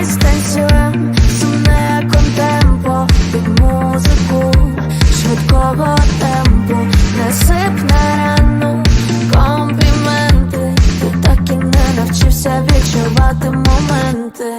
Давай станцюєм, сумне контемпо. Під насип на рану компліменти, ти так і не навчився відчувати моменти.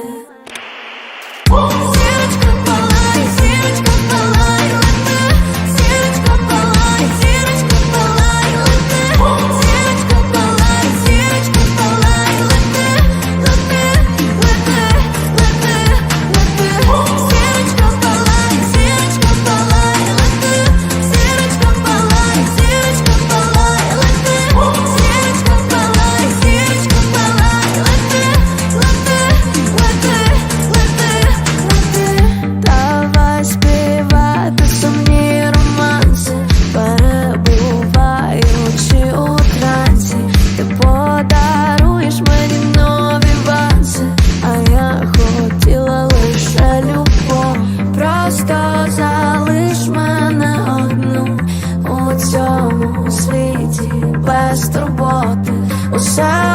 Залиш мене одну у цьому світі без турботи. Усе